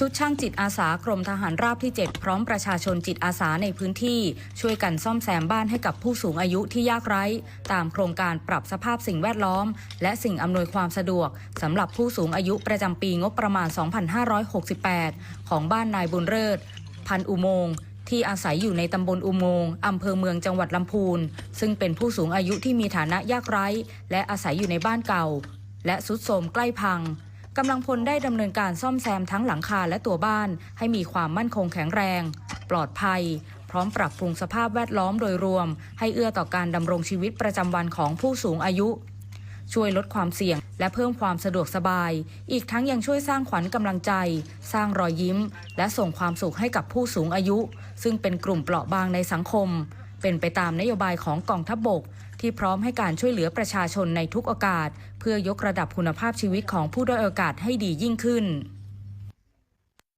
ชุดช่างจิตอาสากรมทหารราบที่ 7 พร้อมประชาชนจิตอาสาในพื้นที่ ช่วยกันซ่อมแซมบ้านให้กับผู้สูงอายุที่ยากไร้ ตามโครงการปรับสภาพสิ่งแวดล้อม และสิ่งอำนวยความสะดวกสำหรับผู้สูงอายุประจำปีงบประมาณ 2568 ของบ้านนายบุญเลิศพันอุโมงที่อาศัยอยู่ในตำบลอุโมงค์อำเภอเมืองจังหวัดลำพูน ซึ่งเป็นผู้สูงอายุที่มีฐานะยากไร้ และอาศัยอยู่ในบ้านเก่า และสุดโทมใกล้พัง กำลังพลได้ดำเนินการซ่อมแซมทั้งหลังคาและตัวบ้าน ให้มีความมั่นคงแข็งแรง ปลอดภัย พร้อมปรับปรุงสภาพแวดล้อมโดยรวม ให้เอื้อต่อการดำรงชีวิตประจำวันของผู้สูงอายุ ช่วยลดความเสี่ยงและเพิ่มความสะดวกสบาย อีกทั้งยังช่วยสร้างขวัญกำลังใจ สร้างรอยยิ้ม และส่งความสุขให้กับผู้สูงอายุ ซึ่งเป็นกลุ่มเปราะบางในสังคม เป็นไปตามนโยบายของกองทัพบบก ที่พร้อมให้การช่วยเหลือประชาชนในทุกโอกาส เพื่อยกระดับคุณภาพชีวิตของผู้ด้อยโอกาสให้ดียิ่งขึ้น